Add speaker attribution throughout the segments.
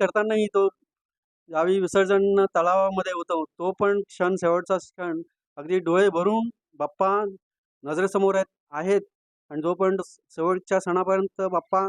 Speaker 1: करतानाही तो ज्यावेळी विसर्जन तलावामध्ये होतो. तो पण क्षण शेवटचा क्षण. अगदी डोळे भरून बाप्पा नजरेसमोर आहेत आणि आणि जोपर्यंत शेवटच्या क्षणापर्यंत बाप्पा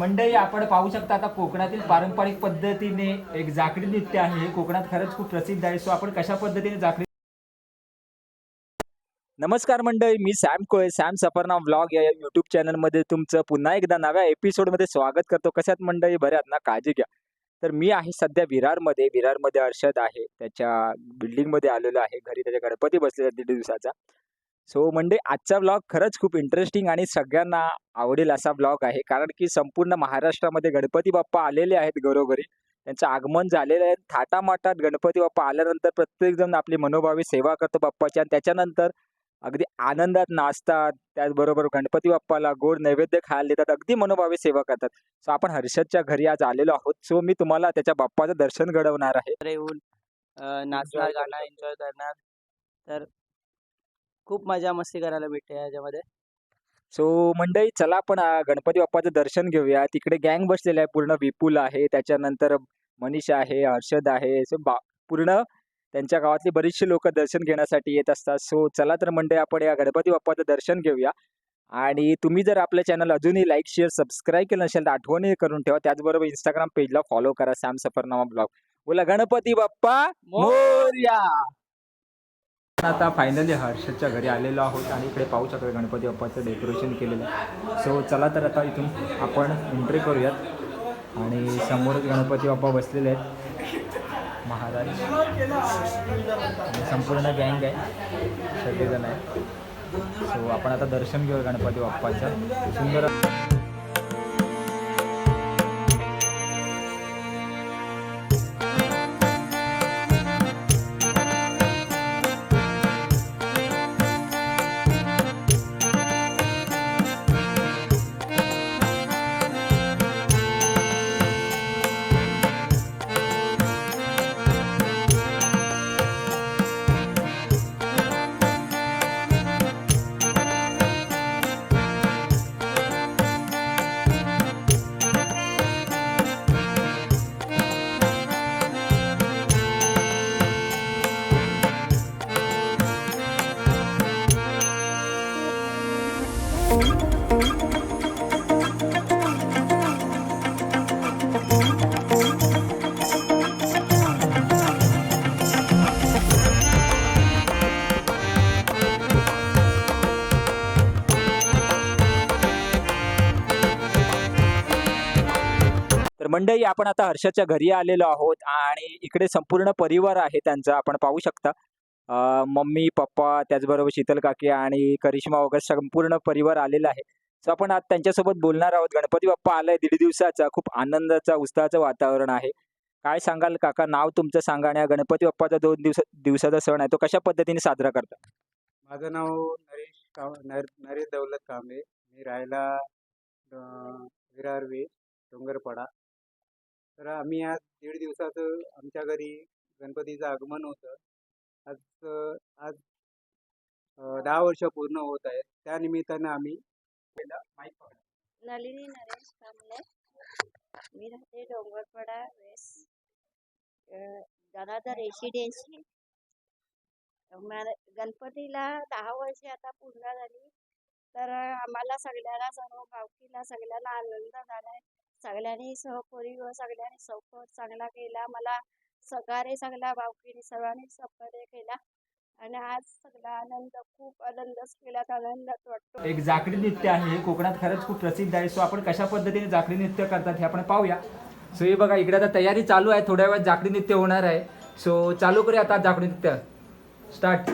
Speaker 2: मंडळी आपण पाहू शकता आता कोकणातील पारंपरिक पद्धतीने एक जाकडी नृत्य आहे. हे कोकणात खरंच खूप प्रसिद्ध आहे. सो आपण कशा पद्धतीने जाकडी नमस्कार मंडळी मी Sam Kole Sam Safarnama vlog या युट्यूब चॅनलमध्ये तुमचं पुन्हा एकदा नव्या एपिसोडमध्ये स्वागत करतो. कशात मंडळी? बऱ्यात ना? काळजी घ्या. तर मी आहे सध्या विरारमध्ये. विरारमध्ये अर्षद आहे. त्याच्या बिल्डिंगमध्ये आलेलो आहे. घरी त्याच्या गणपती बसलेला दीड दिवसाचा. सो म्हणजे आजचा ब्लॉग खरंच खूप इंटरेस्टिंग आणि सगळ्यांना आवडेल असा ब्लॉग आहे. कारण की संपूर्ण महाराष्ट्रामध्ये गणपती बाप्पा आलेले आहेत घरोघरी. त्यांचं आगमन झालेलं आहे. थाटामाटात गणपती बाप्पा आल्यानंतर प्रत्येकजण आपली मनोभावी सेवा करतो बाप्पाची आणि त्याच्यानंतर अगदी आनंदात नाचतात. त्याचबरोबर गणपती बाप्पाला गोड नैवेद्य खायला देतात. अगदी मनोभावी सेवा करतात. सो आपण हर्षदच्या घरी आज आलेलो आहोत. सो मी तुम्हाला त्याच्या बाप्पाचं दर्शन घडवणार आहे.
Speaker 3: येऊन नाचणार गाणं एन्जॉय करणार. तर खूप मजा मस्ती करायला भेटते याच्यामध्ये.
Speaker 2: सो मंडळी चला आपण गणपती बाप्पाचं दर्शन घेऊया. तिकडे गँग बसलेला आहे पूर्ण विपुल आहे. त्याच्यानंतर मनीष आहे हर्षद आहे. सो बा पूर्ण त्यांच्या गावातली बरीचशी लोक दर्शन घेण्यासाठी येत असतात. सो चला तर मंडळी आपण या गणपती बाप्पाचं दर्शन घेऊया. आणि तुम्ही जर आपल्या चॅनल अजूनही लाईक शेअर सबस्क्राईब केलं नसेल तर आठवणी करून ठेवा. त्याचबरोबर इंस्टाग्राम पेजला फॉलो करा. सॅम सफरनामा ब्लॉग बोला गणपती बाप्पा मोर्या! आता फायनली हर्षदच्या घरी आलेलो आहोत आणि इकडे पाहू शकतो गणपती बाप्पाचं डेकोरेशन केलेलं. आहे सो चला तर आता इथून आपण एंट्री करूयात. आणि समोरच गणपती बाप्पा बसलेले आहेत. महाराज. आणि संपूर्ण गँग आहे. सगळेजण आहे सो आपण आता दर्शन घेऊ गणपती बाप्पाचं. सुंदर मंडई आपण आता हर्षाच्या घरी आलेलो आहोत आणि इकडे संपूर्ण परिवार आहे त्यांचा. आपण पाहू शकता. मम्मी पप्पा त्याचबरोबर शीतल काकी आणि करिश्मा वगैरे संपूर्ण परिवार आलेला आहे. सो आपण आज त्यांच्यासोबत बोलणार आहोत. गणपती बाप्पा आलाय. दीड दिवसाचा खूप आनंदाचा उत्साहाचं वातावरण आहे. काय सांगाल काका? नाव तुमचं सांगा आणि गणपती बाप्पाचा दोन दिवस दिवसाचा सण आहे. तो कशा पद्धतीने साजरा करतात
Speaker 1: माझं नाव नरेश का नरेश दौलत कांबे मी राहायला अं, विरारवे डोंगरपाडा. तर आम्ही आज दीड दिवसाचं आमच्या घरी गणपतीचं आगमन होतं. आज आज दहा वर्ष पूर्ण होत आहेत. त्या निमित्तानं आम्ही
Speaker 4: नलिनी नरेश कांबळे. मी राहते डोंगरपाडा वेस्ट दादा रेसिडेन्सी. गणपतीला दहा वर्ष आता पूर्ण झाली. तर आम्हाला सगळ्यांना सर्व गावकीला सगळ्यांना आनंद झालाय. सगळ्यांनी सहपरिवार सगळ्यांनी सपोर्ट चांगला केला मला सहकार्य सगळ्या भावकीने सर्वांनी सहकार्य केला. आणि आज सगळा आनंद खूप आनंदच केला आनंदात वाटतो.
Speaker 2: एक जाकडी नृत्य आहे. हे कोकणात खरंच खूप प्रसिद्ध आहे. सो आपण कशा पद्धतीने जाकडी नृत्य करतात हे आपण पाहूया.
Speaker 1: सो हे बघा इकडे आता तयारी चालू आहे. थोड्या वेळात जाकडी नृत्य होणार आहे. सो चालू करूया आता जाकडी नृत्य. स्टार्ट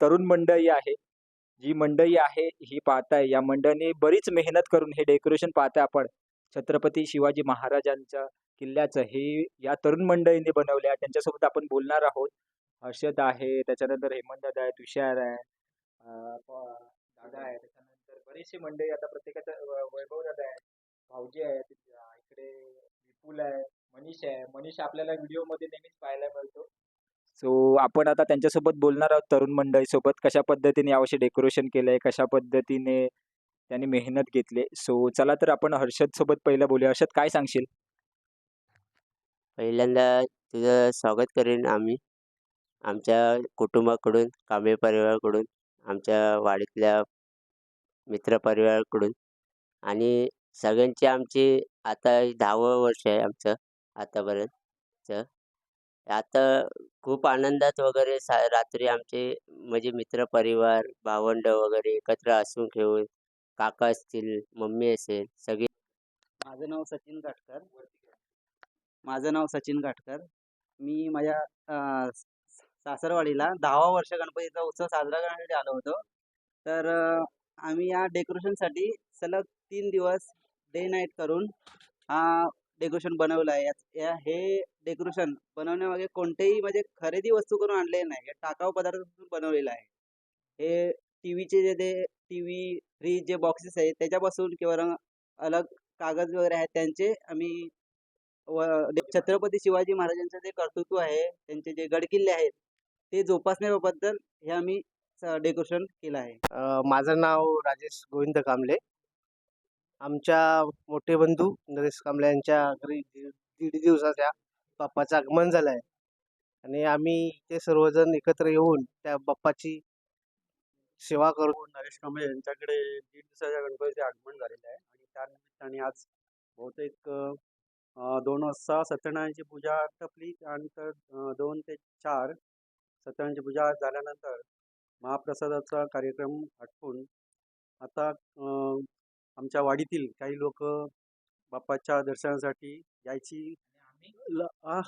Speaker 2: तरुण मंडळी आहे. जी मंडळी आहे ही पाहताय. या मंडळीने बरीच मेहनत करून हे डेकोरेशन पाहताय आपण. छत्रपती शिवाजी महाराजांच्या किल्ल्याचं हे या तरुण मंडळीने बनवले आहे त्यांच्यासोबत आपण बोलणार आहोत. हर्षद आहे त्याच्यानंतर हेमंत दादा आहे तुषार आहे दादा आहे त्याच्यानंतर बरेचसे मंडळी आता प्रत्येकाचं वैभव दादा आहे भाऊजी आहे इकडे विपुल आहे मनीष आहे. मनीष आपल्याला व्हिडिओमध्ये नेहमीच पाहायला मिळतो. सो आपण आता त्यांच्यासोबत बोलणार आहोत तरुण मंडळीसोबत. कशा पद्धतीने यावर्षी डेकोरेशन केलंय? कशा पद्धतीने त्यांनी मेहनत घेतली? सो चला तर आपण हर्षद सोबत पहिलं बोलूया. हर्षद काय सांगशील?
Speaker 5: पहिल्यांदा तुझं स्वागत करेन आम्ही. आमच्या कुटुंबाकडून कामे परिवाराकडून आमच्या वाडीतल्या मित्रपरिवाराकडून आणि सगळ्यांची आमची आता दहावं वर्ष आहे आमचं आतापर्यंतचं आता खूप आनंदात वगैरे सा रात्री आमचे म्हणजे मित्र परिवार भावंड वगैरे एकत्र असून खेळून काका असतील मम्मी असेल सगळे
Speaker 3: माझं नाव सचिन काटकर माझं नाव सचिन काटकर मी माझ्या अं, स- सासरवाडीला दहावा वर्ष गणपतीचा उत्सव साजरा करण्यासाठी आलो होतो. तर अं, आम्ही या डेकोरेशनसाठी सलग तीन दिवस डे नाईट करून हा डेकोरेशन बनवलं आहे. या हे डेकोरेशन बनवण्यामागे कोणतेही म्हणजे खरेदी वस्तू करून आणलेले नाही. हे टाकाऊ पदार्थातून बनवलेलं आहे. हे टी व्हीचे जे ते टी व्ही फ्रीज जे बॉक्सेस आहेत त्याच्यापासून किंवा रंग अलग कागद वगैरे आहेत. त्यांचे आम्ही व छत्रपती शिवाजी महाराजांचं जे कर्तृत्व आहे त्यांचे जे गडकिल्ले आहेत ते जोपासण्याबद्दल हे आम्ही डेकोरेशन केलं आहे.
Speaker 6: माझं नाव राजेश गोविंद कांबले आमच्या मोठे बंधू नरेश कांबळे यांच्या घरी दीड दीड दिवसाच्या बाप्पाचं आगमन झालं आहे आणि आम्ही इथे सर्वजण एकत्र येऊन त्या बाप्पाची सेवा करू.
Speaker 1: नरेश कांबळे यांच्याकडे दीड दिवसाच्या गणपतीचे आगमन झालेलं आहे. आणि त्यानिमित्ताने आज बहुतेक दोन वाजता सत्यनारायणची पूजा टपली त्यानंतर दोन ते चार सत्यनारायणची पूजा झाल्यानंतर महाप्रसादाचा कार्यक्रम आटपून आता आमच्या वाडीतील काही लोक बाप्पाच्या दर्शनासाठी यायची ल- आ-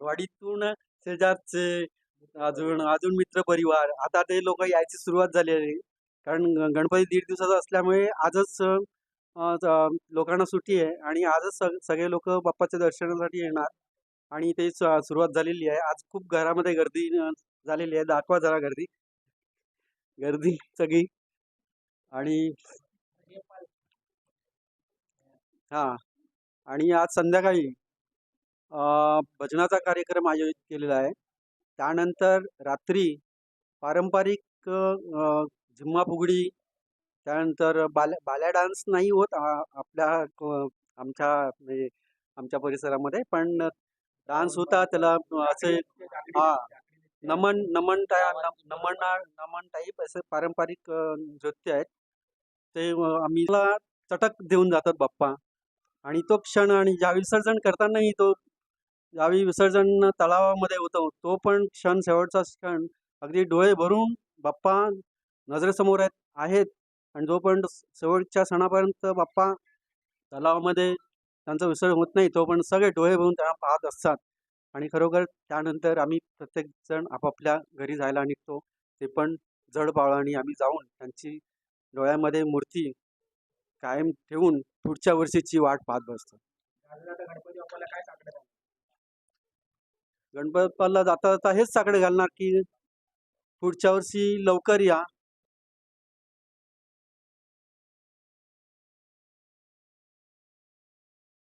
Speaker 1: वाडीतून शेजारचे अजून अजून मित्र परिवार. आता ते लोक यायची सुरुवात झाली आहे. कारण ग- गणपती दीड दिवसाचा असल्यामुळे आजच अ, ज- लोकांना सुट्टी आहे आणि आजच सग सगळे लोक बाप्पाच्या दर्शनासाठी येणार. आणि ते स- सुरुवात झालेली आहे. आज खूप घरामध्ये गर्दी अ, झालेली आहे. दाखवा जरा गर्दी. गर्दी सगळी. आणि हा. आणि आज संध्याकाळी अ, भजनाचा कार्यक्रम आयोजित केलेला आहे. त्यानंतर रात्री पारंपरिक अ, झिम्मा फुगडी त्यानंतर बाल्या बाल्या डान्स नाही होत आ- आपल्या क- आमच्या म्हणजे आमच्या परिसरामध्ये पण डान्स होता त्याला असे हा नमन नमन टाय नमन नमन टाईप असे पारंपरिक अ, नृत्य आहेत. ते अ, आम्ही ला चटक देऊन जातात बाप्पा. आणि तो क्षण आणि ज्या विसर्जन करतानाही तो ज्यावेळी विसर्जन तलावामध्ये होतो तो पण क्षण शेवटचा क्षण अगदी डोळे भरून बाप्पा नजरेसमोर आहेत आहेत. आणि जोपर्यंत शेवटच्या सणापर्यंत बाप्पा तलावामध्ये त्यांचं विसर्जन होत नाही तो पण सगळे डोळे भरून त्यांना पाहत असतात. आणि खरोखर त्यानंतर आम्ही प्रत्येकजण आपापल्या घरी जायला निघतो. ते पण जड पावळाने आम्ही जाऊन त्यांची डोळ्यामध्ये मूर्ती कायम ठेवून पुढच्या वर्षीची वाट पाहत बसतो. गणपतीला जाता जाता हेच साकडे घालणार की पुढच्या वर्षी लवकर या.